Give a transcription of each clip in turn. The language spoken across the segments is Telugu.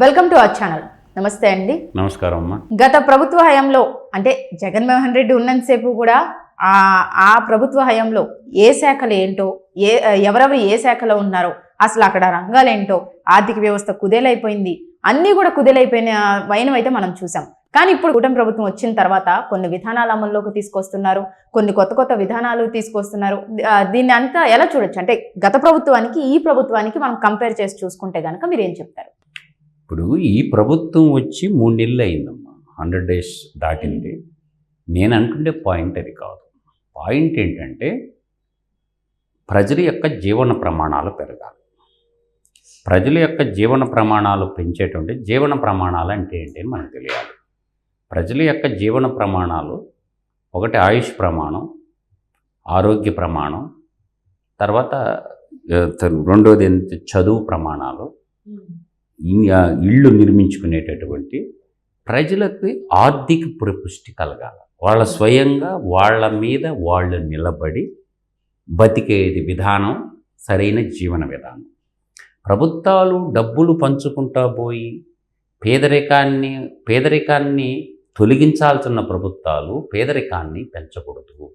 Welcome to our channel. నమస్తే అండి. నమస్కారం అమ్మా. గత ప్రభుత్వ హయాంలో అంటే జగన్మోహన్ రెడ్డి ఉన్నంతసేపు కూడా ఆ ఆ ప్రభుత్వ హయాంలో ఏ శాఖలు ఏంటో ఏ ఎవరెవరు ఏ శాఖలో ఉన్నారో అసలు అక్కడ రంగాలు ఏంటో ఆర్థిక వ్యవస్థ కుదేలైపోయింది అన్నీ కూడా కుదేలైపోయిన వైనం అయితే మనం చూసాం. కానీ ఇప్పుడు కూటమి ప్రభుత్వం వచ్చిన తర్వాత కొన్ని విధానాలు అమల్లోకి తీసుకొస్తున్నారు కొన్ని కొత్త కొత్త విధానాలు తీసుకొస్తున్నారు. దీన్ని అంతా ఎలా చూడొచ్చు? అంటే గత ప్రభుత్వానికి ఈ ప్రభుత్వానికి మనం కంపేర్ చేసి చూసుకుంటే కనుక మీరు ఏం చెప్తారు? ఇప్పుడు ఈ ప్రభుత్వం వచ్చి మూడు నెలలు అయిందమ్మా. హండ్రెడ్ డేస్ దాటింది. నేను అంటుండే పాయింట్ అది కాదు. పాయింట్ ఏంటంటే ప్రజల యొక్క జీవన ప్రమాణాలు పెరగాలి. ప్రజల యొక్క జీవన ప్రమాణాలు పెంచేటువంటి జీవన ప్రమాణాలు అంటే ఏంటి అని మనకు తెలియాలి. ప్రజల యొక్క జీవన ప్రమాణాలు ఒకటి ఆయుష్ ప్రమాణం ఆరోగ్య ప్రమాణం తర్వాత రెండోది ఏంటి? చదువు ప్రమాణాలు. ఇళ్ళు నిర్మించుకునేటటువంటి ప్రజలకి ఆర్థిక ప్రపుష్టి కలగాలి. వాళ్ళ స్వయంగా వాళ్ళ మీద వాళ్ళు నిలబడి బతికేది విధానం సరైన జీవన విధానం. ప్రభుత్వాలు డబ్బులు పంచుకుంటా పోయి పేదరికాన్ని పేదరికాన్ని తొలగించాల్సిన ప్రభుత్వాలు పేదరికాన్ని పెంచకూడదు.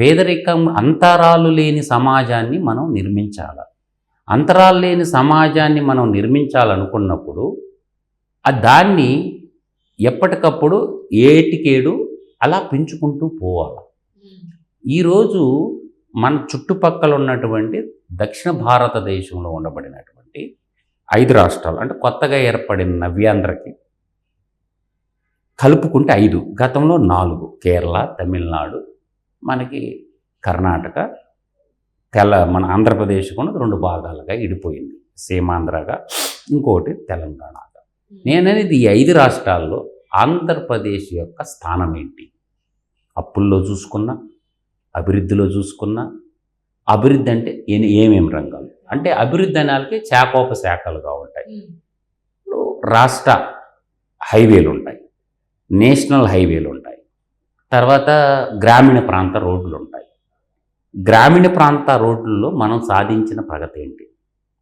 పేదరికం అంతరాలు లేని సమాజాన్ని మనం నిర్మించాలి. అంతరాలు లేని సమాజాన్ని మనం నిర్మించాలనుకున్నప్పుడు ఆ దాన్ని ఎప్పటికప్పుడు ఏటికేడు అలా పెంచుకుంటూ పోవాలి. ఈరోజు మన చుట్టుపక్కల ఉన్నటువంటి దక్షిణ భారతదేశంలో ఉండబడినటువంటి ఐదు రాష్ట్రాలు అంటే కొత్తగా ఏర్పడిన నవ్యాంధ్రకి కలుపుకుంటే ఐదు. గతంలో నాలుగు. కేరళ తమిళనాడు మనకి కర్ణాటక తెల మన ఆంధ్రప్రదేశ్ కూడా రెండు భాగాలుగా ఇడిపోయింది. సీమాంధ్రగా ఇంకోటి తెలంగాణగా. నేననేది ఈ ఐదు రాష్ట్రాల్లో ఆంధ్రప్రదేశ్ యొక్క స్థానం ఏంటి అప్పుల్లో చూసుకున్నా అభివృద్ధిలో చూసుకున్నా అభివృద్ధి అంటే ఏమేమి రంగాలు? అంటే అభివృద్ధి అనేకి శాఖోప శాఖలుగా ఉంటాయి. రాష్ట్ర హైవేలు ఉంటాయి నేషనల్ హైవేలు ఉంటాయి. తర్వాత గ్రామీణ ప్రాంత రోడ్లు ఉంటాయి. గ్రామీణ ప్రాంత రోడ్లలో మనం సాధించిన ప్రగతి ఏంటి?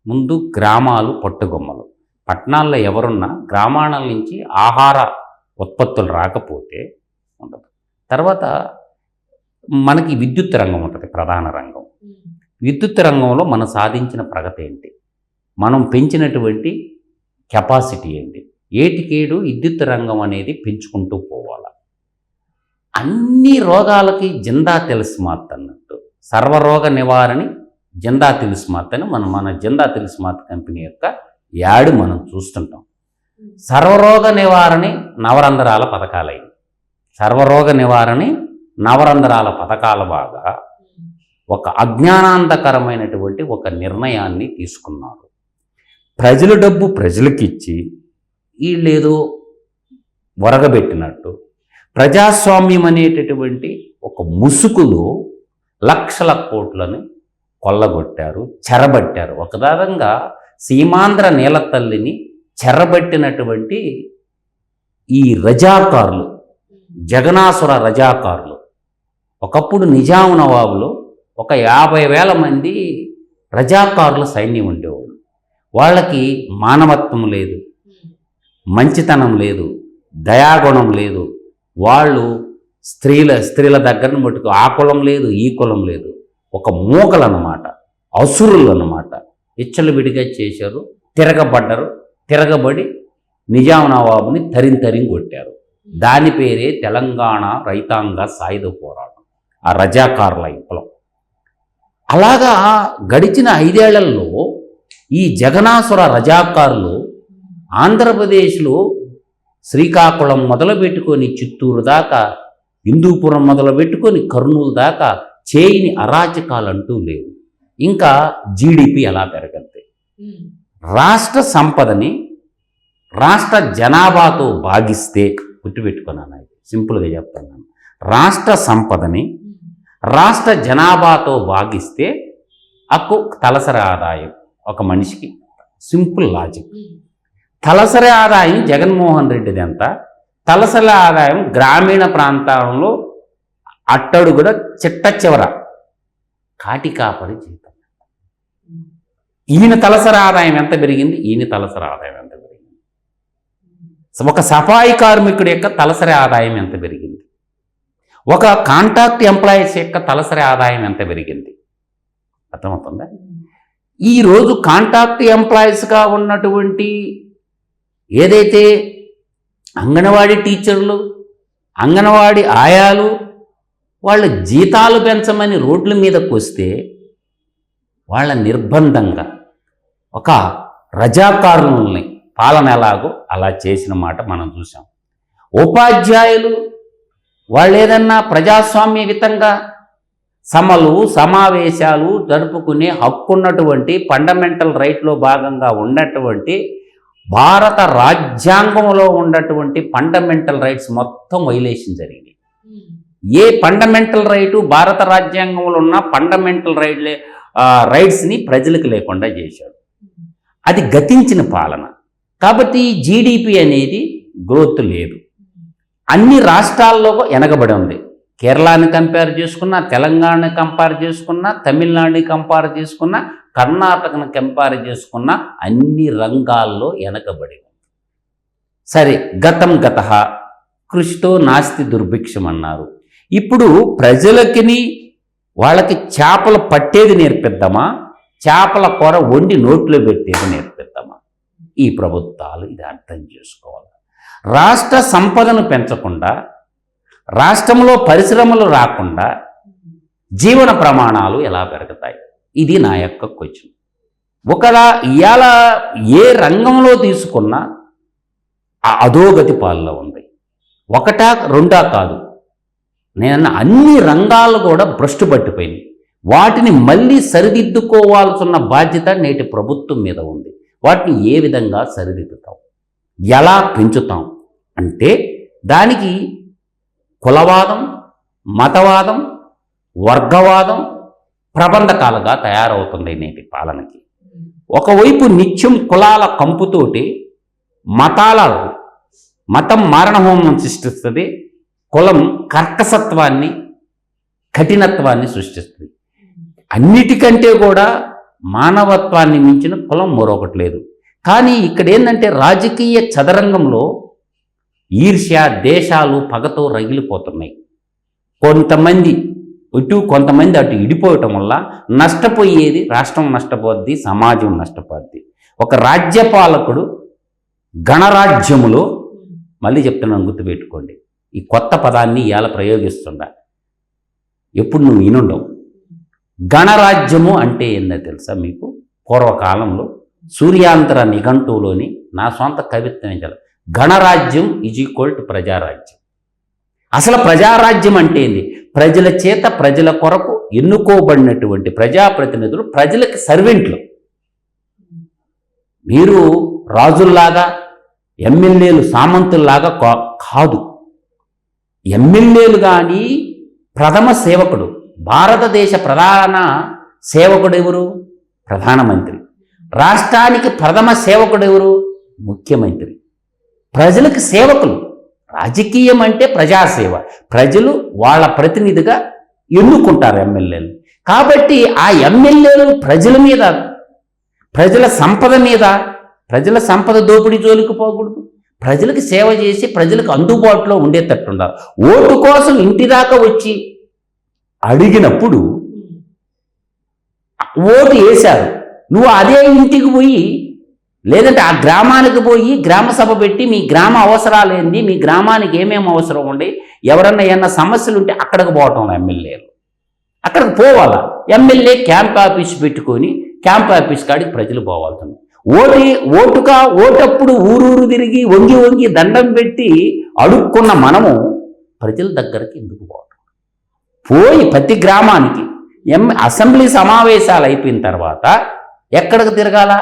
ముందు గ్రామాలు పట్టుగొమ్మలు. పట్టణాల్లో ఎవరున్నా గ్రామాల నుంచి ఆహార ఉత్పత్తులు రాకపోతే ఉండదు. తర్వాత మనకి విద్యుత్ రంగం ఉంటుంది ప్రధాన రంగం. విద్యుత్ రంగంలో మనం సాధించిన ప్రగతి ఏంటి? మనం పెంచినటువంటి కెపాసిటీ ఏంటి? ఏటికేడు విద్యుత్ రంగం అనేది పెంచుకుంటూ పోవాలి? అన్ని రోగాలకి జిందా తెలుసుమాత్ అన్నట్టు సర్వరోగ నివారణి జిందా తెలుసుమాత్ అని మనం మన జిందా తెలుసుమాత్ కంపెనీ యొక్క యాడ్ మనం చూస్తుంటాం. సర్వరోగ నివారణి నవరంధ్రాల పథకాలైంది సర్వరోగ నివారణి నవరంధ్రాల పథకాల బాగా ఒక అజ్ఞానాంతకరమైనటువంటి ఒక నిర్ణయాన్ని తీసుకున్నారు. ప్రజల డబ్బు ప్రజలకిచ్చి వీళ్ళేదో వరగబెట్టినట్టు ప్రజాస్వామ్యం అనేటటువంటి ఒక ముసుగులో లక్షల కోట్లని కొల్లగొట్టారు చెరబట్టారు. ఒకదారంగా సీమాంధ్ర నీలతల్లిని చెరబట్టినటువంటి ఈ రజాకారులు జగనాసుర రజాకారులు ఒకప్పుడు నిజాం నవాబులో ఒక యాభై వేల మంది రజాకారుల సైన్యం ఉండేవాళ్ళు. వాళ్ళకి మానవత్వం లేదు మంచితనం లేదు దయాగుణం లేదు. వాళ్ళు స్త్రీల స్త్రీల దగ్గరను మటుకు ఆ కులం లేదు ఈ కులం లేదు. ఒక మూకలు అన్నమాట అసురులు అన్నమాట ఇచ్చలు విడిగా చేశారు తిరగబడ్డరు తిరగబడి నిజాం నవాబుని తరిం తరిం కొట్టారు. దాని పేరే తెలంగాణ రైతాంగ సాయుధ పోరాటం. ఆ రజాకారుల విప్లవం అలాగా గడిచిన ఐదేళ్ళలో ఈ జగనాసుర రజాకారులు ఆంధ్రప్రదేశ్లో శ్రీకాకుళం మొదలుపెట్టుకొని చిత్తూరు దాకా హిందూపురం మొదలుపెట్టుకొని కర్నూలు దాకా చేయని అరాచకాలు అంటూ లేవు. ఇంకా జీడిపి ఎలా పెరగద్ది రాష్ట్ర సంపదని రాష్ట్ర జనాభాతో భాగిస్తే గుర్తుపెట్టుకున్నాను అది సింపుల్గా చెప్తున్నాను. రాష్ట్ర సంపదని రాష్ట్ర జనాభాతో భాగిస్తే అక్కు తలసరి ఆదాయం ఒక మనిషికి. Simple logic. తలసరి ఆదాయం జగన్మోహన్ రెడ్డిది ఎంత? తలసరి ఆదాయం గ్రామీణ ప్రాంతాలలో అట్టడు కూడా చిట్ట చివర. కాటి కాపరి జీతం. ఈయన తలసరి ఆదాయం ఎంత పెరిగింది? ఈయన తలసరి ఆదాయం ఎంత పెరిగింది? ఒక సఫాయి కార్మికుడి యొక్క తలసరి ఆదాయం ఎంత పెరిగింది? ఒక కాంట్రాక్ట్ ఎంప్లాయీస్ యొక్క తలసరి ఆదాయం ఎంత పెరిగింది? అర్థమవుతుందా? ఈరోజు కాంట్రాక్ట్ ఎంప్లాయీస్గా ఉన్నటువంటి ఏదైతే అంగన్వాడీ టీచర్లు అంగన్వాడీ ఆయాలు వాళ్ళ జీతాలు పెంచమని రోడ్ల మీదకు వస్తే వాళ్ళ నిర్బంధంగా ఒక రజాకారులని పాలన ఎలాగో అలా చేసిన మాట మనం చూసాం ఉపాధ్యాయులు వాళ్ళు ఏదన్నా ప్రజాస్వామ్యయుతంగా సమలు సమావేశాలు జరుపుకునే హక్కు ఉన్నటువంటి ఫండమెంటల్ రైట్లో భాగంగా ఉన్నటువంటి భారత రాజ్యాంగంలో ఉన్నటువంటి ఫండమెంటల్ రైట్స్ మొత్తం వైలేషన్ జరిగింది. ఏ ఫండమెంటల్ రైటు భారత రాజ్యాంగంలో ఉన్న ఫండమెంటల్ రైట్ రైట్స్ని ప్రజలకు లేకుండా చేశాడు. అది గతించిన పాలన. కాబట్టి జీడిపి అనేది గ్రోత్ లేదు. అన్ని రాష్ట్రాల్లో వెనకబడి ఉంది. కేరళని కంపేర్ చేసుకున్నా తెలంగాణని కంపేర్ చేసుకున్నా తమిళనాడుని కంపేర్ చేసుకున్నా కర్ణాటకను కంపేర్ చేసుకున్న అన్ని రంగాల్లో వెనకబడి ఉంది. సరే గతం గత కృషితో నాస్తి దుర్భిక్షం అన్నారు ఇప్పుడు ప్రజలకిని వాళ్ళకి చేపలు పట్టేది నేర్పిద్దామా? చేపల కూర వండి నోట్లో పెట్టేది నేర్పిద్దామా? ఈ ప్రభుత్వాలు ఇది అర్థం చేసుకోవాలి. రాష్ట్ర సంపదను పెంచకుండా రాష్ట్రంలో పరిశ్రమలు రాకుండా జీవన ప్రమాణాలు ఎలా పెరుగుతాయి? ఇది నా యొక్క క్వశ్చన్. ఒకలా ఇవాళ ఏ రంగంలో తీసుకున్నా ఆ అధోగతి పాల్లో ఉంది. ఒకటా రెండా కాదు. నేను అన్ని రంగాలు కూడా భ్రష్టు పట్టిపోయినాయి. వాటిని మళ్ళీ సరిదిద్దుకోవాల్సిన బాధ్యత నేటి ప్రభుత్వం మీద ఉంది. వాటిని ఏ విధంగా సరిదిద్దుతాం? ఎలా పెంచుతాం? అంటే దానికి కులవాదం మతవాదం వర్గవాదం ప్రబంధకాలుగా తయారవుతుంది నేటి పాలనకి. ఒకవైపు నిత్యం కులాల కంపుతోటి మతాల మతం మారణహోమం సృష్టిస్తుంది కులం కర్కసత్వాన్ని కఠినత్వాన్ని సృష్టిస్తుంది. అన్నిటికంటే కూడా మానవత్వాన్ని మించిన కులం మరొకటి లేదు. కానీ ఇక్కడ ఏంటంటే రాజకీయ చదరంగంలో ఈర్ష్య దేశాలు పగతో రగిలిపోతున్నాయి. కొంతమంది ఇటు కొంతమంది అటు ఇడిపోవటం వల్ల నష్టపోయేది రాష్ట్రం నష్టపోద్ది సమాజం నష్టపోద్ది. ఒక రాజ్యపాలకుడు గణరాజ్యములో మళ్ళీ చెప్తున్నాను గుర్తుపెట్టుకోండి ఈ కొత్త పదాన్ని ఇవాళ ప్రయోగిస్తుండ. ఎప్పుడు నువ్వు వినుండవు. గణరాజ్యము అంటే ఏందో తెలుసా మీకు? పూర్వకాలంలో సూర్యాంతర నిఘంటువులోని నా సొంత కవిత్వం ఏం గణరాజ్యం ఈజ్ ఈక్వల్ టు ప్రజారాజ్యం. అసలు ప్రజారాజ్యం అంటే ఏంది? ప్రజల చేత ప్రజల కొరకు ఎన్నుకోబడినటువంటి ప్రజాప్రతినిధులు ప్రజలకి సర్వెంట్లు. మీరు రాజుల్లాగా ఎమ్మెల్యేలు సామంతుల్లాగా కా- కాదు. ఎమ్మెల్యేలు కానీ ప్రథమ సేవకుడు భారతదేశ ప్రధాన సేవకుడు ఎవరు? ప్రధానమంత్రి. రాష్ట్రానికి ప్రథమ సేవకుడు ఎవరు? ముఖ్యమంత్రి. ప్రజలకు సేవకులు. రాజకీయం అంటే ప్రజాసేవ. ప్రజలు వాళ్ళ ప్రతినిధిగా ఎన్నుకుంటారు ఎమ్మెల్యేలు. కాబట్టి ఆ ఎమ్మెల్యేలు ప్రజల మీద ప్రజల సంపద మీద ప్రజల సంపద దోపిడీ జోలికి పోకూడదు. ప్రజలకు సేవ చేసి ప్రజలకు అందుబాటులో ఉండేటట్టు ఉండాలి. ఓటు కోసం ఇంటి దాకా వచ్చి అడిగినప్పుడు ఓటు వేశారు. నువ్వు అదే ఇంటికి పోయి లేదంటే ఆ గ్రామానికి పోయి గ్రామ సభ పెట్టి మీ గ్రామ అవసరాలు ఏంది? మీ గ్రామానికి ఏమేమి అవసరం ఉండి? ఎవరన్నా ఏమన్నా సమస్యలు ఉంటే అక్కడికి పోవటం ఎమ్మెల్యేలు. అక్కడికి పోవాలా? ఎమ్మెల్యే క్యాంప్ ఆఫీస్ పెట్టుకొని క్యాంప్ ఆఫీస్ కాడికి ప్రజలు పోవాల్సింది. ఓటి ఓటుగా ఓటప్పుడు ఊరూరు తిరిగి వంగి వంగి దండం పెట్టి అడుక్కున్న మనము ప్రజల దగ్గరికి ఎందుకు పోవటం? పోయి ప్రతి గ్రామానికి ఎం అసెంబ్లీ సమావేశాలు అయిపోయిన తర్వాత ఎక్కడికి తిరగాల?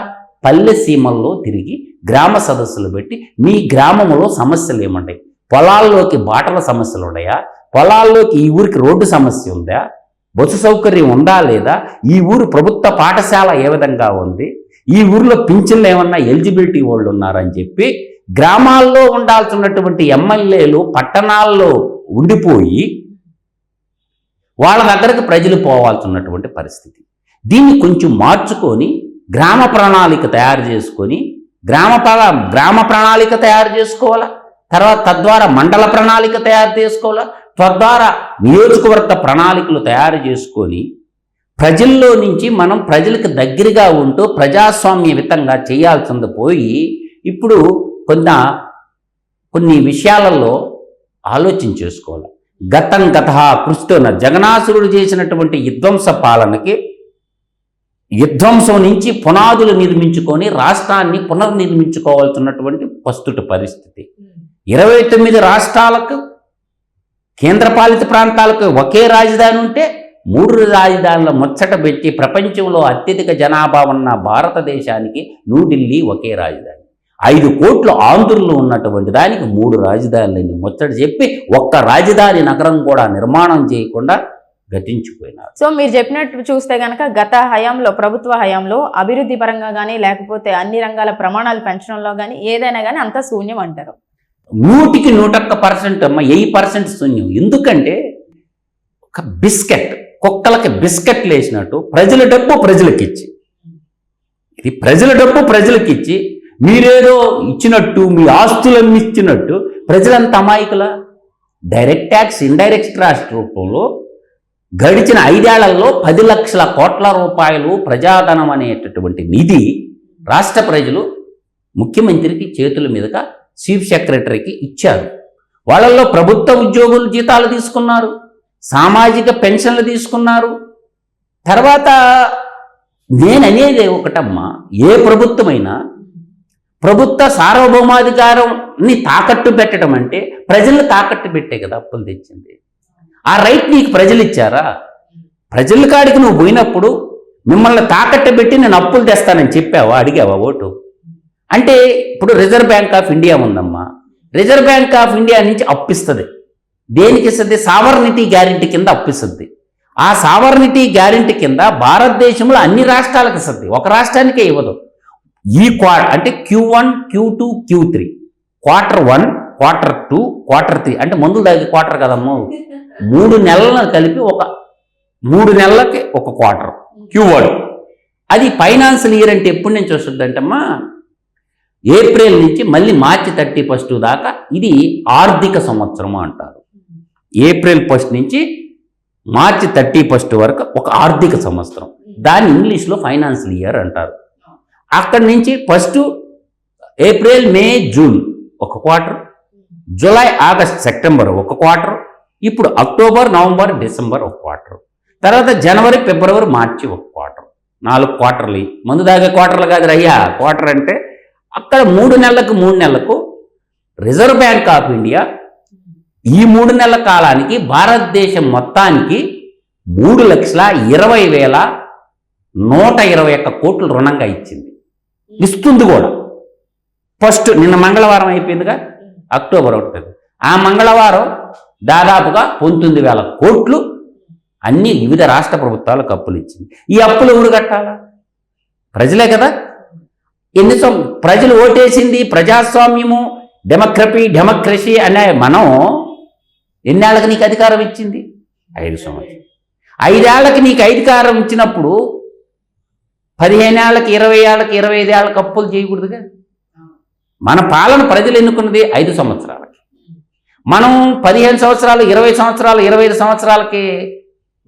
పల్లె సీమల్లో తిరిగి గ్రామ సదస్సులు పెట్టి మీ గ్రామంలో సమస్యలు ఏముంటాయి పొలాల్లోకి బాటల సమస్యలు ఉన్నాయా? పొలాల్లోకి ఈ ఊరికి రోడ్డు సమస్య ఉందా? బస్సు సౌకర్యం ఉందా లేదా? ఈ ఊరు ప్రభుత్వ పాఠశాల ఏ విధంగా ఉంది? ఈ ఊరిలో పింఛన్లు ఏమన్నా ఎలిజిబిలిటీ వాళ్ళు ఉన్నారని చెప్పి గ్రామాల్లో ఉండాల్సినటువంటి ఎమ్మెల్యేలు పట్టణాల్లో ఉండిపోయి వాళ్ళ దగ్గరకు ప్రజలు పోవాల్సినటువంటి పరిస్థితి. దీన్ని కొంచెం మార్చుకొని గ్రామ ప్రణాళిక తయారు చేసుకొని గ్రామ గ్రామ ప్రణాళిక తయారు చేసుకోవాలా? తర్వాత తద్వారా మండల ప్రణాళిక తయారు చేసుకోవాలా? తద్వారా నియోజకవర్గ ప్రణాళికలు తయారు చేసుకొని ప్రజల్లో నుంచి మనం ప్రజలకు దగ్గరగా ఉంటూ ప్రజాస్వామ్యయుతంగా చేయాల్సింది పోయి ఇప్పుడు కొంత కొన్ని విషయాలలో ఆలోచన చేసుకోవాలి. గతం గత కృష్ణ జగనాసురుడు చేసినటువంటి విధ్వంస పాలనకి విధ్వంసం నుంచి పునాదులు నిర్మించుకొని రాష్ట్రాన్ని పునర్నిర్మించుకోవాల్సినటువంటి ప్రస్తుత పరిస్థితి. ఇరవై తొమ్మిది రాష్ట్రాలకు కేంద్రపాలిత ప్రాంతాలకు ఒకే రాజధాని ఉంటే మూడు రాజధానుల ముచ్చట పెట్టి ప్రపంచంలో అత్యధిక జనాభా ఉన్న భారతదేశానికి న్యూఢిల్లీ ఒకే రాజధాని. ఐదు కోట్ల ఆంధ్రులు ఉన్నటువంటి దానికి మూడు రాజధానులని ముచ్చట చెప్పి ఒక్క రాజధాని నగరం కూడా నిర్మాణం చేయకుండా గతించిపోయినారు. సో మీరు చెప్పినట్టు చూస్తే గనక గత హయాంలో ప్రభుత్వ హయాంలో అభివృద్ధి పరంగా కానీ లేకపోతే అన్ని రంగాల ప్రమాణాలు పెంచడంలో కానీ ఏదైనా కానీ అంతా శూన్యం అంటారు. నూటికి నూటొక్క పర్సెంట్ అమ్మ ఎయి పర్సెంట్ శూన్యం. ఎందుకంటే ఒక బిస్కెట్ కుక్కలకి బిస్కెట్లు వేసినట్టు ప్రజల డబ్బు ప్రజలకి ఇచ్చి ఇది ప్రజల డబ్బు ప్రజలకి ఇచ్చి మీరేదో ఇచ్చినట్టు మీ ఆస్తులన్నీ ఇచ్చినట్టు ప్రజలంత అమాయకుల డైరెక్ట్ ట్యాక్స్ ఇండైరెక్ట్ ట్యాక్స్ రూపంలో గడిచిన ఐదేళ్ళలో పది లక్షల కోట్ల రూపాయలు ప్రజాధనం అనేటటువంటి నిధి రాష్ట్ర ప్రజలు ముఖ్యమంత్రికి చేతుల మీదుగా చీఫ్ సెక్రటరీకి ఇచ్చారు. వాళ్ళల్లో ప్రభుత్వ ఉద్యోగులు జీతాలు తీసుకున్నారు సామాజిక పెన్షన్లు తీసుకున్నారు. తర్వాత నేననేది ఒకటమ్మా ఏ ప్రభుత్వమైనా ప్రభుత్వ సార్వభౌమాధికారంని తాకట్టు పెట్టడం అంటే ప్రజలను తాకట్టు పెట్టే కదా అప్పులు తెచ్చింది. ఆ రైట్ నీకు ప్రజలు ఇచ్చారా? ప్రజల కాడికి నువ్వు పోయినప్పుడు మిమ్మల్ని తాకట్టు పెట్టి నేను అప్పులు తెస్తానని చెప్పావా? అడిగావా ఓటు? అంటే ఇప్పుడు రిజర్వ్ బ్యాంక్ ఆఫ్ ఇండియా ఉందమ్మా. రిజర్వ్ బ్యాంక్ ఆఫ్ ఇండియా నుంచి అప్పిస్తుంది. దేనికి ఇస్తుంది? సావర్నిటీ గ్యారెంటీ కింద అప్పిస్తుంది. ఆ సావర్నిటీ గ్యారెంటీ కింద భారతదేశంలో అన్ని రాష్ట్రాలకు ఇస్తుంది. ఒక రాష్ట్రానికే ఇవ్వదు. ఈ క్వార్ అంటే Q one Q two Q three quarter one quarter two quarter three అంటే మందులు తాగే క్వార్టర్ కదమ్మా? మూడు నెలలను కలిపి ఒక మూడు నెలలకి ఒక క్వార్టర్ క్యూవర్డ్ అది ఫైనాన్షియల్ ఇయర్ అంటే ఎప్పటి నుంచి వస్తుందంటమ్మా? ఏప్రిల్ నుంచి మళ్ళీ మార్చి థర్టీ ఫస్ట్ దాకా ఇది ఆర్థిక సంవత్సరం అంటారు. ఏప్రిల్ ఫస్ట్ నుంచి మార్చి థర్టీ ఫస్ట్ వరకు ఒక ఆర్థిక సంవత్సరం. దాన్ని ఇంగ్లీష్లో ఫైనాన్షియల్ ఇయర్ అంటారు. అక్కడి నుంచి ఫస్ట్ ఏప్రిల్ మే జూన్ ఒక క్వార్టర్ జూలై ఆగస్ట్ సెప్టెంబర్ ఒక క్వార్టర్ ఇప్పుడు అక్టోబర్ నవంబర్ డిసెంబర్ ఒక క్వార్టర్. తర్వాత జనవరి ఫిబ్రవరి మార్చి ఒక క్వార్టర్. నాలుగు క్వార్టర్లు. మందు దాగే క్వార్టర్లు కాదు అయ్యా క్వార్టర్ అంటే అక్కడ మూడు నెలలకు మూడు నెలలకు రిజర్వ్ బ్యాంక్ ఆఫ్ ఇండియా ఈ మూడు నెలల కాలానికి భారతదేశం మొత్తానికి మూడు లక్షల ఇరవై వేల నూట ఇరవై ఒక్క కోట్లు రుణంగా ఇచ్చింది. ఇస్తుంది కూడా. ఫస్ట్ నిన్న మంగళవారం అయిపోయిందిగా? అక్టోబర్ ఒకటి. ఆ మంగళవారం దాదాపుగా పంతొమ్మిది వేల కోట్లు అన్ని వివిధ రాష్ట్ర ప్రభుత్వాలకు అప్పులు ఇచ్చింది. ఈ అప్పులు ఎవరు కట్టాలా? ప్రజలే కదా. ఎన్ని సం- ప్రజలు ఓటేసింది ప్రజాస్వామ్యము డెమోక్రపీ డెమోక్రసీ అనే మనం ఎన్నేళ్ళకి నీకు అధికారం ఇచ్చింది? ఐదు సంవత్సరం ఐదేళ్ళకి నీకు అధికారం ఇచ్చినప్పుడు పదిహేనేళ్ళకి ఇరవై ఏళ్ళకి ఇరవై ఐదు ఏళ్ళకి అప్పులు చేయకూడదుగా? మన పాలన ప్రజలు ఎన్నుకున్నది ఐదు సంవత్సరాలకి మనం పదిహేను సంవత్సరాలు ఇరవై సంవత్సరాలు ఇరవై ఐదు సంవత్సరాలకి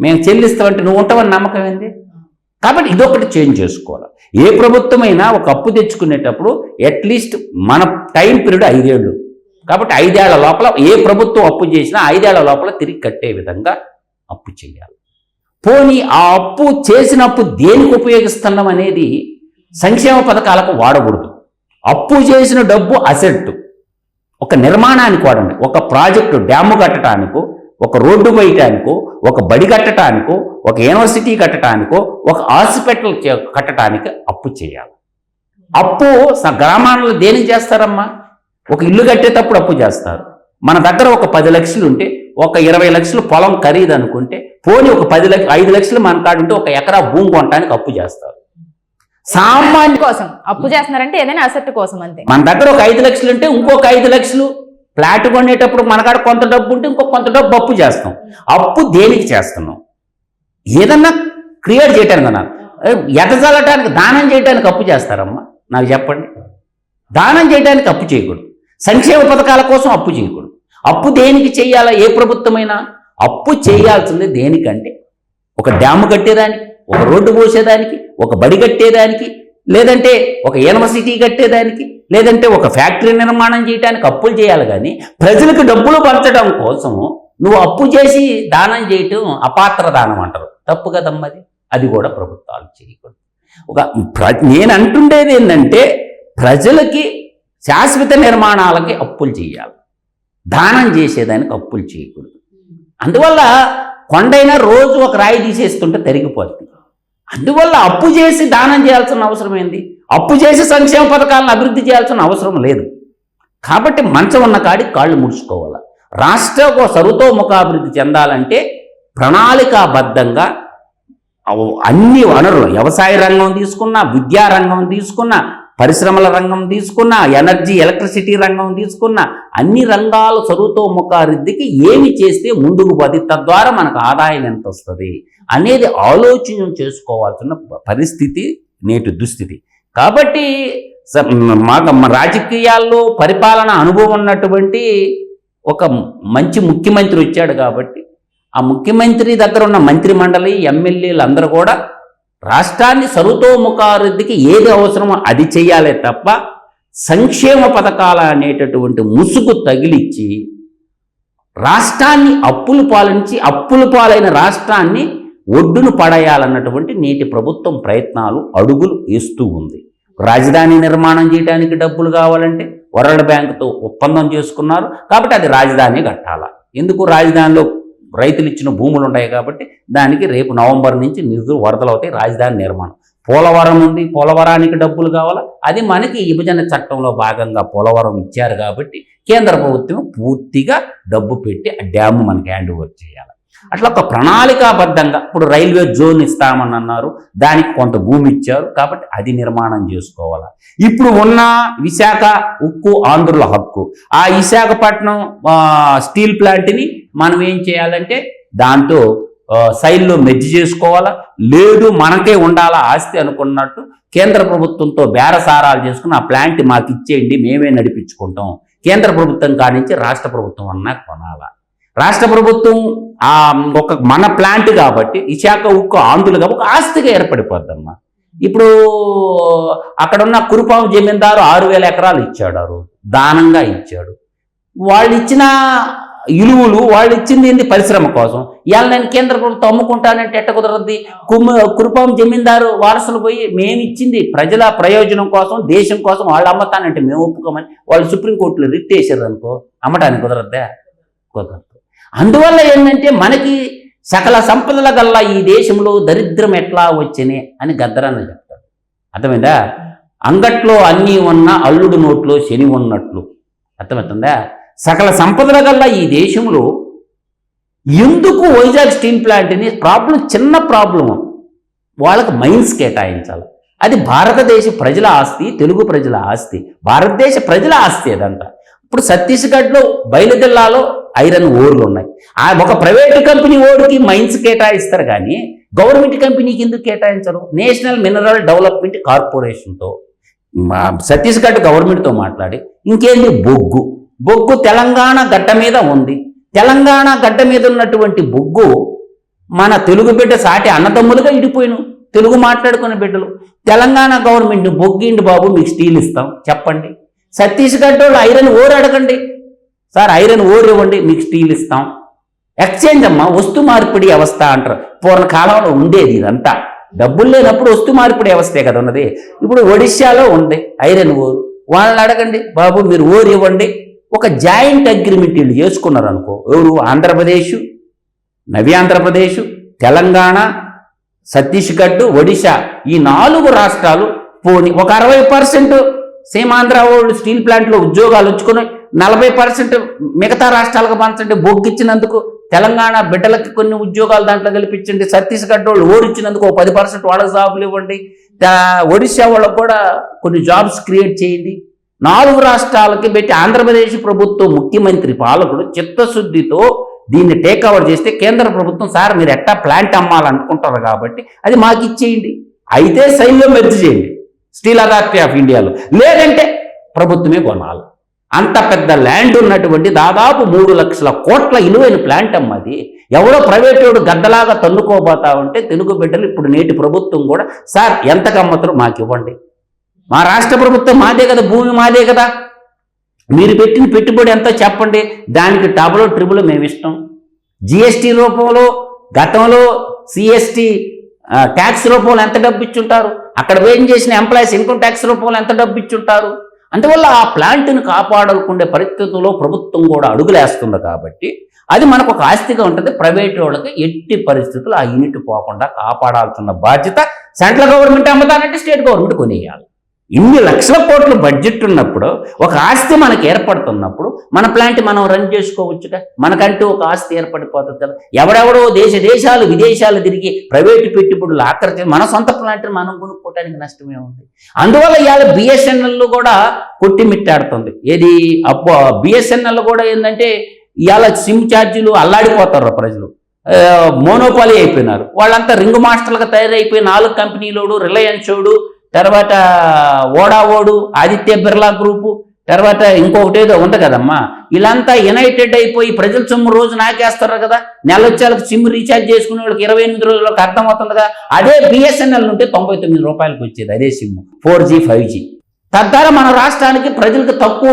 మేము చెల్లిస్తామంటే నువ్వు ఉంటావని నమ్మకం ఏంది? కాబట్టి ఇదొకటి చేంజ్ చేసుకోవాలి. ఏ ప్రభుత్వమైనా ఒక అప్పు తెచ్చుకునేటప్పుడు అట్లీస్ట్ మన టైం పీరియడ్ ఐదేళ్ళు. కాబట్టి ఐదేళ్ళ లోపల ఏ ప్రభుత్వం అప్పు చేసినా ఐదేళ్ళ లోపల తిరిగి కట్టే విధంగా అప్పు చేయాలి. పోనీ ఆ అప్పు చేసిన అప్పు దేనికి ఉపయోగిస్తున్నాం అనేది సంక్షేమ పథకాలకు వాడకూడదు. అప్పు చేసిన డబ్బు అసెట్ ఒక నిర్మాణానికి వాడండి. ఒక ప్రాజెక్టు డ్యాము కట్టడానికో ఒక రోడ్డు వేయటానికో ఒక బడి కట్టడానికో ఒక యూనివర్సిటీ కట్టడానికో ఒక హాస్పిటల్ కట్టడానికి అప్పు చేయాలి. అప్పు స- గ్రామాల్లో దేనికి చేస్తారమ్మా? ఒక ఇల్లు కట్టేటప్పుడు అప్పు చేస్తారు. మన దగ్గర ఒక పది లక్షలు ఉంటే ఒక ఇరవై లక్షలు పొలం ఖరీదు అనుకుంటే పోనీ ఒక పది లక్ష ఐదు లక్షలు మన కాడ ఉంటే ఒక ఎకరా భూమి కొనడానికి అప్పు చేస్తారు. సామాన్య కోసం. అప్పు చేస్తున్నారంటే ఏదైనా అసెట్ కోసం అంతే. మన దగ్గర ఒక ఐదు లక్షలు ఉంటే ఇంకొక ఐదు లక్షలు ఫ్లాట్ కొనేటప్పుడు మన కాడ కొంత డబ్బు ఉంటే ఇంకొక కొంత డబ్బు అప్పు చేస్తాం. అప్పు దేనికి చేస్తున్నాం? ఏదన్నా క్రియేట్ చేయటానికి అన్నా ఎదజల్లటానికి దానం చేయడానికి అప్పు చేస్తారమ్మా? నాకు చెప్పండి. దానం చేయడానికి అప్పు చేయకూడదు. సంక్షేమ పథకాల కోసం అప్పు చేయకూడదు. అప్పు దేనికి చేయాలా? ఏ ప్రభుత్వమైనా? అప్పు చేయాల్సింది దేనికంటే ఒక డ్యాము కట్టేదానికి. ఒక రోడ్డు పోసేదానికి ఒక బడి కట్టేదానికి లేదంటే ఒక యూనివర్సిటీ కట్టేదానికి లేదంటే ఒక ఫ్యాక్టరీ నిర్మాణం చేయడానికి అప్పులు చేయాలి కానీ ప్రజలకు డబ్బులు పంచడం కోసము నువ్వు అప్పు చేసి దానం చేయటం అపాత్ర దానం అంటారు. తప్పు కదమ్మది అది కూడా ప్రభుత్వాలు చేయకూడదు. ఒక ప్ర నేను అంటుండేది ఏంటంటే ప్రజలకి శాశ్వత నిర్మాణాలకి అప్పులు చేయాలి. దానం చేసేదానికి అప్పులు చేయకూడదు. అందువల్ల కొండైనా రోజు ఒక రాయి తీసేస్తుంటే తరిగిపోతుంది. అందువల్ల అప్పు చేసి దానం చేయాల్సిన అవసరం ఏంది? అప్పు చేసి సంక్షేమ పథకాలను అభివృద్ధి చేయాల్సిన అవసరం లేదు. కాబట్టి మంచం ఉన్న కాడికి కాళ్ళు ముడుచుకోవాలి. రాష్ట్ర సరుతో ముఖాభివృద్ధి చెందాలంటే ప్రణాళికాబద్ధంగా అన్ని వనరులు వ్యవసాయ రంగం తీసుకున్నా విద్యా రంగం తీసుకున్నా పరిశ్రమల రంగం తీసుకున్నా ఎనర్జీ ఎలక్ట్రిసిటీ రంగం తీసుకున్నా అన్ని రంగాల చదువుతో ముఖారిద్దికి ఏమి చేస్తే ముందుకు పది తద్వారా మనకు ఆదాయం ఎంత వస్తుంది అనేది ఆలోచన చేసుకోవాల్సిన పరిస్థితి నేటి దుస్థితి. కాబట్టి మాకు మా రాజకీయాల్లో పరిపాలన అనుభవం ఉన్నటువంటి ఒక మంచి ముఖ్యమంత్రి వచ్చాడు కాబట్టి ఆ ముఖ్యమంత్రి దగ్గర ఉన్న మంత్రి మండలి ఎమ్మెల్యేలు అందరూ కూడా రాష్ట్రాన్ని సర్వతోముఖాభివృద్ధికి ఏది అవసరమో అది చేయాలే తప్ప సంక్షేమ పథకాల అనేటటువంటి ముసుగు తగిలిచ్చి రాష్ట్రాన్ని అప్పులు పాలించి అప్పులు పాలైన రాష్ట్రాన్ని ఒడ్డును పడేయాలన్నటువంటి నేటి ప్రభుత్వం ప్రయత్నాలు అడుగులు వేస్తూ ఉంది. రాజధాని నిర్మాణం చేయడానికి డబ్బులు కావాలంటే వరల్డ్ బ్యాంకుతో ఒప్పందం చేసుకున్నారు కాబట్టి అది రాజధాని కట్టాల? ఎందుకు రాజధానిలో రైతులు ఇచ్చిన భూములు ఉన్నాయి కాబట్టి దానికి రేపు నవంబర్ నుంచి నిధులు వరదలు అవుతాయి రాజధాని నిర్మాణం. పోలవరం ఉంది పోలవరానికి డబ్బులు కావాలా? అది మనకి విభజన చట్టంలో భాగంగా పోలవరం ఇచ్చారు కాబట్టి కేంద్ర ప్రభుత్వం పూర్తిగా డబ్బు పెట్టి ఆ డ్యామ్ మనకి హ్యాండ్ ఓవర్ చేయాలి. అట్లా ఒక ప్రణాళికాబద్ధంగా ఇప్పుడు రైల్వే జోన్ ఇస్తామని అన్నారు దానికి కొంత భూమి ఇచ్చారు కాబట్టి అది నిర్మాణం చేసుకోవాలి? ఇప్పుడు ఉన్న విశాఖ ఉక్కు ఆంధ్రుల హక్కు. ఆ విశాఖపట్నం స్టీల్ ప్లాంట్ని మనం ఏం చేయాలంటే దాంతో శైలిలో మెజ్జి చేసుకోవాలా? లేదు మనకే ఉండాలా ఆస్తి అనుకున్నట్టు కేంద్ర ప్రభుత్వంతో బేరసారాలు చేసుకుని ఆ ప్లాంట్ మాకు ఇచ్చేయండి మేమే నడిపించుకుంటాం. కేంద్ర ప్రభుత్వం కానించి రాష్ట్ర ప్రభుత్వం అన్నా కొనాలా. రాష్ట్ర ప్రభుత్వం ఆ ఒక మన ప్లాంట్ కాబట్టి విశాఖ ఉక్కు ఆంధ్రులుగా ఒక ఆస్తిగా ఏర్పడిపోద్దమ్మా. ఇప్పుడు అక్కడున్న కురుపాము కురుపాం జమీందారు ఆరు వేల ఎకరాలు ఇచ్చాడు ఆ రోజు. దానంగా ఇచ్చాడు. వాళ్ళు ఇచ్చిన ఇలువలు వాళ్ళు ఇచ్చింది ఏంది? పరిశ్రమ కోసం. ఇవాళ నేను కేంద్ర ప్రభుత్వం అమ్ముకుంటానంటే ఎట్ట కుదరద్ది? కుమ్మ కురుపాం జమీందారు వారసులు పోయి మేము ఇచ్చింది ప్రజల ప్రయోజనం కోసం దేశం కోసం వాళ్ళు అమ్మతానంటే మేము ఒప్పుకోమని వాళ్ళు సుప్రీంకోర్టులో రిట్ వేసారు అనుకో అమ్మటానికి కుదరద్దా? కుదరదు. అందువల్ల ఏంటంటే మనకి సకల సంపదల గల్లా ఈ దేశంలో దరిద్రం ఎట్లా వచ్చినాయి అని గద్దరాన్ని చెప్తాడు. అర్థమైందా? అంగట్లో అన్నీ ఉన్న అల్లుడు నోట్లో శని ఉన్నట్లు. అర్థమవుతుందా? సకల సంపదల గల్లా ఈ దేశంలో ఎందుకు వైజాగ్ స్టీల్ ప్లాంట్ని ప్రాబ్లం చిన్న ప్రాబ్లం వాళ్ళకి మైన్స్ కేటాయించాలి. అది భారతదేశ ప్రజల ఆస్తి తెలుగు ప్రజల ఆస్తి. భారతదేశ ప్రజల ఆస్తి అదంతా. ఇప్పుడు ఛత్తీస్గఢ్లో బయలుజిల్లాలో ఐరన్ ఓర్లు ఉన్నాయి. ఆ ఒక ప్రైవేట్ కంపెనీ ఓడికి మైన్స్ కేటాయిస్తారు కానీ గవర్నమెంట్ కంపెనీకి ఎందుకు కేటాయించరు? నేషనల్ మినరల్ డెవలప్మెంట్ కార్పొరేషన్తో. ఛత్తీస్గఢ్ గవర్నమెంట్తో మాట్లాడి ఇంకేంటి బొగ్గు? బొగ్గు తెలంగాణ గడ్డ మీద ఉంది. తెలంగాణ గడ్డ మీద ఉన్నటువంటి బొగ్గు మన తెలుగు బిడ్డ సాటి అన్నదమ్ములుగా ఇడిపోయిన. తెలుగు మాట్లాడుకునే బిడ్డలు. తెలంగాణ గవర్నమెంట్ బొగ్గిండి బాబు మీకు స్టీల్ ఇస్తాం. చెప్పండి. ఛత్తీస్గఢ్ వాళ్ళు ఐరన్ ఓర్ అడగండి. సార్ ఐరన్ ఓర్ ఇవ్వండి మీకు స్టీల్ ఇస్తాం. ఎక్స్చేంజ్ అమ్మా వస్తు మార్పిడి వ్యవస్థ అంటారు. పూర్వకాలంలో ఉండేది ఇదంతా. డబ్బులు లేనప్పుడు వస్తు మార్పిడి వ్యవస్థే కదా ఉన్నది. ఇప్పుడు ఒడిశాలో ఉంది ఐరన్ ఓరు. వాళ్ళని అడగండి బాబు మీరు ఓరు ఇవ్వండి. ఒక జాయింట్ అగ్రిమెంట్ వీళ్ళు చేసుకున్నారు అనుకో ఎవరు? ఆంధ్రప్రదేశ్ నవి ఆంధ్రప్రదేశ్ తెలంగాణ ఛత్తీస్గఢ్ ఒడిశా ఈ నాలుగు రాష్ట్రాలు పోని ఒక అరవై పర్సెంట్ సీమాంధ్ర వాళ్ళు స్టీల్ ప్లాంట్లో ఉద్యోగాలు ఉంచుకొని నలభై పర్సెంట్ మిగతా రాష్ట్రాలకు పంచండి బొగ్గిచ్చినందుకు తెలంగాణ బిడ్డలకి కొన్ని ఉద్యోగాలు దాంట్లో కల్పించండి ఛత్తీస్గఢ్ వాళ్ళు ఓడిచ్చినందుకు ఒక పది పర్సెంట్ వాళ్ళకి జాబులు ఇవ్వండి ఒడిశా వాళ్ళకు కూడా కొన్ని జాబ్స్ క్రియేట్ చేయండి. నాలుగు రాష్ట్రాలకి పెట్టి ఆంధ్రప్రదేశ్ ప్రభుత్వం ముఖ్యమంత్రి పాలకుడు చిత్తశుద్ధితో దీన్ని టేక్ ఓవర్ చేస్తే కేంద్ర ప్రభుత్వం సార్ మీరు ఎట్టా ప్లాంట్ అమ్మాలనుకుంటారు కాబట్టి అది మాకు ఇచ్చేయండి. అయితే సైన్యం మెర్జ్ చేయండి. స్టీల్ అథారిటీ ఆఫ్ ఇండియాలో లేదంటే ప్రభుత్వమే కొనాలి. అంత పెద్ద ల్యాండ్ ఉన్నటువంటి దాదాపు మూడు లక్షల కోట్ల ఇలువైన ప్లాంట్ అమ్మది ఎవడో ఎవరో ప్రైవేటోడు గద్దలాగా తన్నుకోబోతా ఉంటే తెలుగు బిడ్డలు ఇప్పుడు నేటి ప్రభుత్వం కూడా సార్ ఎంత అమ్ముతారో మాకు ఇవ్వండి. మా రాష్ట్ర ప్రభుత్వం మాదే కదా భూమి మాదే కదా. మీరు పెట్టిన పెట్టుబడి ఎంతో చెప్పండి. దానికి డబుల్ ట్రిబుల్ మేము ఇష్టం. జిఎస్టీ రూపంలో గతంలో సిఎస్టీ ట్యాక్స్ రూపంలో ఎంత డబ్బు ఇచ్చుంటారు? అక్కడ వేయం చేసిన ఎంప్లాయీస్ ఇన్కమ్ ట్యాక్స్ రూపంలో ఎంత డబ్బు ఇచ్చుంటారు? అందువల్ల ఆ ప్లాంట్ని కాపాడుకునే పరిస్థితుల్లో ప్రభుత్వం కూడా అడుగులేస్తుంది కాబట్టి అది మనకు ఒక ఆస్తిగా ఉంటుంది. ప్రైవేట్ వాళ్ళకి ఎట్టి పరిస్థితులు ఆ యూనిట్ పోకుండా కాపాడాల్సిన బాధ్యత సెంట్రల్ గవర్నమెంట్ అమ్ముతానంటే స్టేట్ గవర్నమెంట్ కొనేయాలి. ఇన్ని లక్షల కోట్ల బడ్జెట్ ఉన్నప్పుడు ఒక ఆస్తి మనకు ఏర్పడుతున్నప్పుడు మన ప్లాంట్ మనం రన్ చేసుకోవచ్చుగా? మనకంటూ ఒక ఆస్తి ఏర్పడిపోతుంది కదా. ఎవడెవడో దేశ దేశాలు విదేశాలు తిరిగి ప్రైవేటు పెట్టుబడులు ఆకర్షి మన సొంత ప్లాంట్ని మనం కొనుక్కోవడానికి నష్టమే ఉంది. అందువల్ల ఇవాళ బిఎస్ఎన్ఎల్ కూడా కొట్టిమిట్టాడుతుంది. ఏది? అబ్బో బిఎస్ఎన్ఎల్ కూడా ఏంటంటే ఇవాళ సిమ్ ఛార్జీలు అల్లాడిపోతారు ప్రజలు. మోనోపాలి అయిపోయినారు. వాళ్ళంతా రింగ్ మాస్టర్లుగా తయారైపోయి నాలుగు కంపెనీలోడు రిలయన్స్ తర్వాత ఓడా ఓడు ఆదిత్య బిర్లా గ్రూపు తర్వాత ఇంకొకటి ఏదో ఉంది కదమ్మా. వీళ్ళంతా యునైటెడ్ అయిపోయి ప్రజల సొమ్ము రోజు నాకేస్తారు కదా. నెల వచ్చేళ్ళకి సిమ్ రీఛార్జ్ చేసుకునే వాళ్ళకి ఇరవై ఎనిమిది రోజులకు అర్థమవుతుంది కదా అదే బిఎస్ఎన్ఎల్ ఉంటే తొంభై తొమ్మిది రూపాయలకి వచ్చేది అదే SIM. Four G five G తద్వారా మన రాష్ట్రానికి ప్రజలకు తక్కువ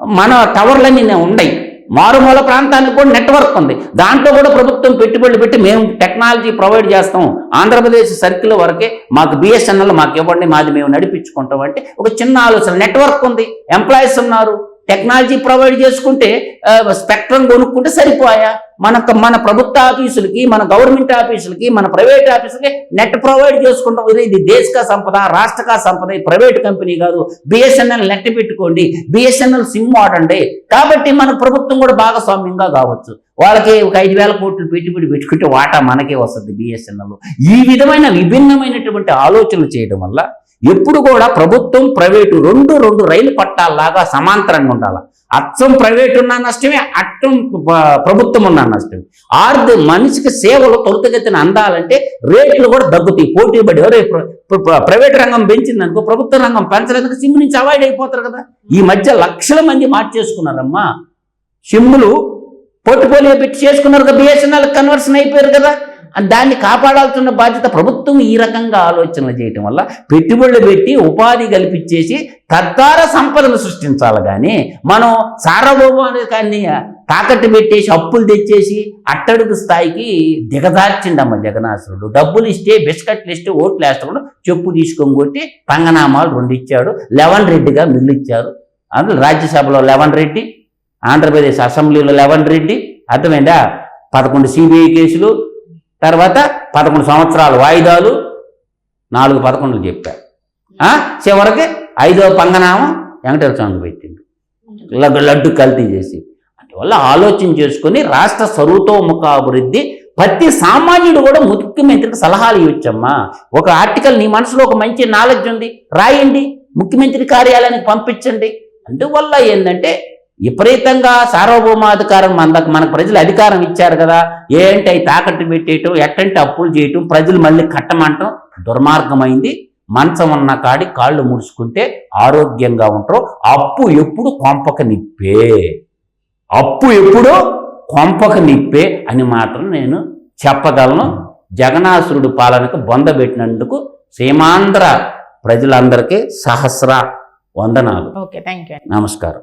మన టవర్లన్నీ ఉన్నాయి. మారుమూల ప్రాంతానికి కూడా నెట్వర్క్ ఉంది. దాంట్లో కూడా ప్రభుత్వం పెట్టుబడులు పెట్టి మేము టెక్నాలజీ ప్రొవైడ్ చేస్తాం. ఆంధ్రప్రదేశ్ సర్కిల్ వరకే మాకు బిఎస్ఎన్ఎల్ మాకు ఇవ్వండి మాది మేము నడిపించుకుంటాం అంటే ఒక చిన్న ఆలోచన. నెట్వర్క్ ఉంది. ఎంప్లాయీస్ ఉన్నారు. టెక్నాలజీ ప్రొవైడ్ చేసుకుంటే స్పెక్ట్రమ్ కొనుక్కుంటే సరిపోయా? మన మన ప్రభుత్వ ఆఫీసులకి మన గవర్నమెంట్ ఆఫీసులకి మన ప్రైవేట్ ఆఫీసులకి నెట్ ప్రొవైడ్ చేసుకుంటాం. ఇది ఇది దేశక సంపద రాష్ట్రక సంపద ప్రైవేట్ కంపెనీ కాదు. బిఎస్ఎన్ఎల్ నెట్ పెట్టుకోండి. బిఎస్ఎన్ఎల్ సిమ్ వాడండి కాబట్టి మన ప్రభుత్వం కూడా భాగస్వామ్యంగా కావచ్చు. వాళ్ళకి ఒక ఐదు వేల కోట్లు పెట్టుబడి పెట్టుకుంటే వాటా మనకే వస్తుంది బిఎస్ఎన్ఎల్ ఈ విధమైన విభిన్నమైనటువంటి ఆలోచనలు చేయడం వల్ల ఎప్పుడు కూడా ప్రభుత్వం ప్రైవేటు రెండు రెండు రైలు పట్టాల్లాగా సమాంతరంగా ఉండాలి. అచ్చం ప్రైవేట్ ఉన్న నష్టమే అట్టం ప్రభుత్వం ఉన్న నష్టమే. ఆర్థిక మనిషికి సేవలు త్వరితగతిన అందాలంటే రేట్లు కూడా దగ్గుతాయి పోటీ పడి ప్ర- ప్ర- ప్రైవేట్ రంగం పెంచింది అనుకో ప్రభుత్వ రంగం పెంచలేదు సిమ్ నుంచి అవాయిడ్ అయిపోతారు కదా. ఈ మధ్య లక్షల మంది మార్చేసుకున్నారమ్మా. సిమ్ములు పోర్ట్ఫోలియో పెట్టి చేసుకున్నారు కదా బిఎస్ఎన్ఎల్ కన్వర్షన్ అయిపోయారు కదా. దాన్ని కాపాడాల్సిన బాధ్యత ప్రభుత్వం ఈ రకంగా ఆలోచన చేయటం వల్ల పెట్టుబడులు పెట్టి ఉపాధి కల్పించేసి తద్వారా సంపదను సృష్టించాలి. కానీ మనం సార్వభౌమానికాన్ని తాకట్టు పెట్టేసి అప్పులు తెచ్చేసి అట్టడుగు స్థాయికి దిగదార్చిండమ్మ జగనాసురుడు డబ్బులు ఇస్తే బిస్కెట్లు ఇస్తే ఓట్లు వేస్తాడు. చెప్పు తీసుకొని కొట్టి పంగనామాలు రెండు ఇచ్చాడు. లెవెన్ రెడ్డిగా మిల్లు ఇచ్చారు. అందులో రాజ్యసభలో లెవెన్ రెడ్డి ఆంధ్రప్రదేశ్ అసెంబ్లీలో లెవెన్ రెడ్డి. అర్థమైందా? పదకొండు సిబిఐ కేసులు తర్వాత పదకొండు సంవత్సరాల వాయిదాలు నాలుగు పదకొండులు చెప్పారు? చివరికి ఐదో పంగనామం వెంకటేశ్వర స్వామికి పెట్టిండు లడ్డు లడ్డు కల్తీ చేసి. అందువల్ల ఆలోచన చేసుకొని రాష్ట్ర సర్వతోముఖ అభివృద్ధి ప్రతి సామాన్యుడు కూడా ముఖ్యమంత్రికి సలహాలు ఇవ్వచ్చమ్మా. ఒక ఆర్టికల్ నీ మనసులో ఒక మంచి నాలెడ్జ్ ఉంది రాయండి ముఖ్యమంత్రి కార్యాలయానికి పంపించండి. అందువల్ల ఏంటంటే విపరీతంగా సార్వభౌమాధికారం మన మనకు ప్రజలు అధికారం ఇచ్చారు కదా. ఏంటి అవి తాకట్టు పెట్టేయటం ఎట్టంటే అప్పులు చేయటం ప్రజలు మళ్ళీ కట్టమంటం? దుర్మార్గమైంది. మంచం ఉన్న కాడి కాళ్ళు ముడుచుకుంటే ఆరోగ్యంగా ఉంటారు. అప్పు ఎప్పుడు కొంపక నిప్పే. అప్పు ఎప్పుడు కొంపక నిప్పే అని మాత్రం నేను చెప్పగలను. జగనాసురుడు పాలనకు బొందబెట్టినందుకు సీమాంధ్ర ప్రజలందరికీ సహస్ర వందనాలు. ఓకే థ్యాంక్ యూ నమస్కారం.